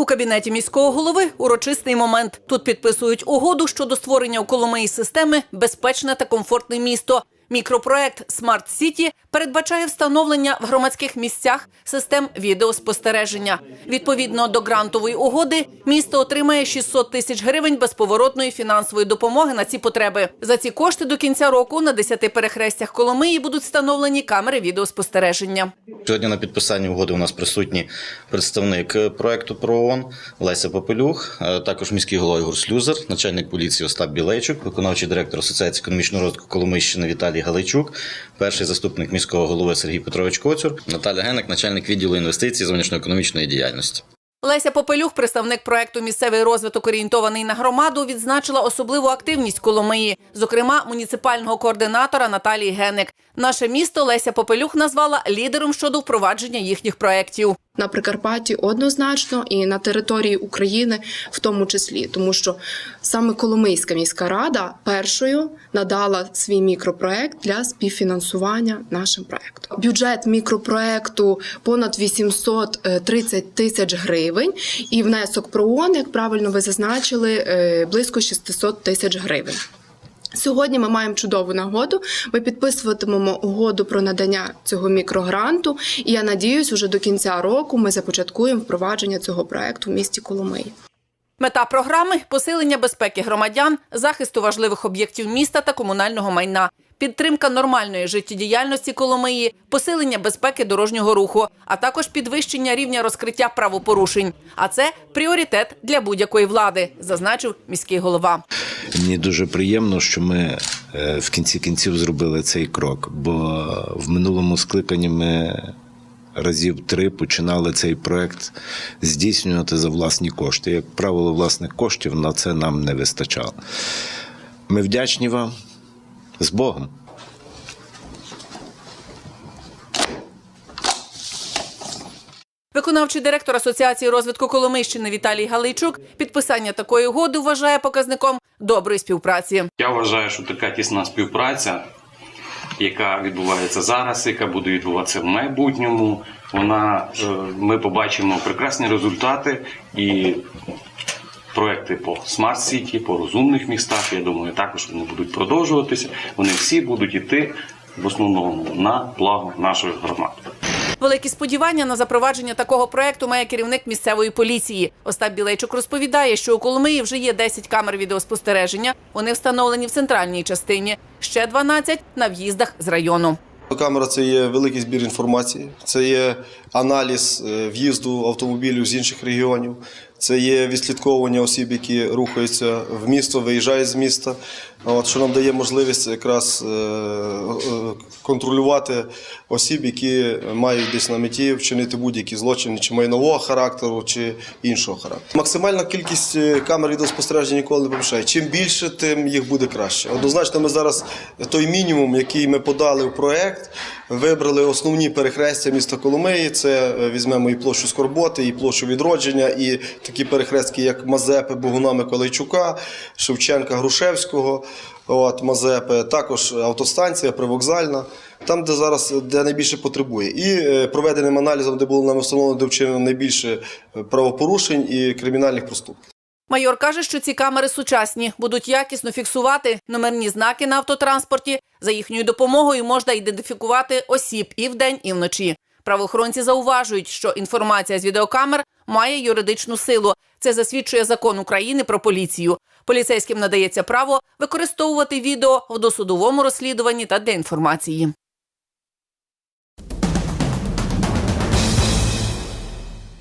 У кабінеті міського голови урочистий момент. Тут підписують угоду щодо створення у Коломиї системи безпечне та комфортне місто. Мікропроект Смарт Сіті передбачає встановлення в громадських місцях систем відеоспостереження. Відповідно до грантової угоди, місто отримає 600 тисяч гривень безповоротної фінансової допомоги на ці потреби. За ці кошти до кінця року на 10 перехрестях Коломиї будуть встановлені камери відеоспостереження. Сьогодні на підписанні угоди у нас присутній представник проекту ПРООН Леся Попелюх, е, також міський голова Ігор Слюзер, начальник поліції Остап Білейчук, виконавчий директор Асоціації економічного розвитку Коломийщини Віталій Галайчук, перший заступник міського голови Сергій Петрович Коцюр, Наталя Генек, начальник відділу інвестицій зовнішньоекономічної діяльності. Леся Попелюх, представник проекту Місцевий розвиток орієнтований на громаду, відзначила особливу активність Коломиї, зокрема муніципального координатора Наталії Геник. Наше місто Леся Попелюх назвала лідером щодо впровадження їхніх проєктів. На Прикарпатті однозначно і на території України в тому числі, тому що саме Коломийська міська рада першою надала свій мікропроект для співфінансування нашим проектом. Бюджет мікропроекту понад 830 тисяч гривень, і внесок ПРООН, як правильно ви зазначили, е, близько 600 тисяч гривень. Сьогодні ми маємо чудову нагоду. Ми підписуватимемо угоду про надання цього мікрогранту. І я надіюсь, уже до кінця року ми започаткуємо впровадження цього проекту в місті Коломиї. Мета програми посилення безпеки громадян, захисту важливих об'єктів міста та комунального майна, підтримка нормальної життєдіяльності Коломиї, посилення безпеки дорожнього руху, а також підвищення рівня розкриття правопорушень. А це пріоритет для будь-якої влади, зазначив міський голова. Мені дуже приємно, що ми е, в кінці кінців зробили цей крок, бо в минулому скликанні ми разів три починали цей проект здійснювати за власні кошти. Як правило, власних коштів на це нам не вистачало. Ми вдячні вам з Богом. Виконавчий директор Асоціації розвитку Коломийщини Віталій Галийчук підписання такої угоди вважає показником доброї співпраці. Я вважаю, що така тісна співпраця, яка відбувається зараз, яка буде відбуватися в майбутньому, вона е, ми побачимо прекрасні результати і проекти по Smart City, по розумних містах. Я думаю, також вони будуть продовжуватися. Вони всі будуть іти в основному на благо нашої громади. Великі сподівання на запровадження такого проекту має керівник місцевої поліції. Остап Білейчук розповідає, що у Коломиї вже є 10 камер відеоспостереження. Вони встановлені в центральній частині, ще 12 – на в'їздах з району. Камера це є великий збір інформації, це є аналіз е, в'їзду автомобілів з інших регіонів, це є відслідковування осіб, які рухаються в місто, виїжджають з міста. От, що нам дає можливість якраз е, е, контролювати осіб, які мають десь на меті вчинити будь-які злочини, чи майнового характеру, чи іншого характеру. Максимальна кількість е, камер відеоспостереження ніколи не помішає. Чим більше, тим їх буде краще. Однозначно, ми зараз той мінімум, який ми подали в проект, вибрали основні перехрестя міста Коломиї. Це візьмемо і площу Скорботи, і площу відродження, і такі перехрестки, як Мазепи, Богуна Миколайчука, Шевченка Грушевського. От Мазепи, також автостанція, привокзальна, там, де зараз де найбільше потребує, і е, проведеним аналізом, де було нам встановлено, де вчинено найбільше е, правопорушень і кримінальних проступків. Майор каже, що ці камери сучасні, будуть якісно фіксувати номерні знаки на автотранспорті. За їхньою допомогою можна ідентифікувати осіб і вдень, і вночі. Правоохоронці зауважують, що інформація з відеокамер має юридичну силу. Це засвідчує закон України про поліцію. Поліцейським надається право використовувати відео в досудовому розслідуванні та для інформації.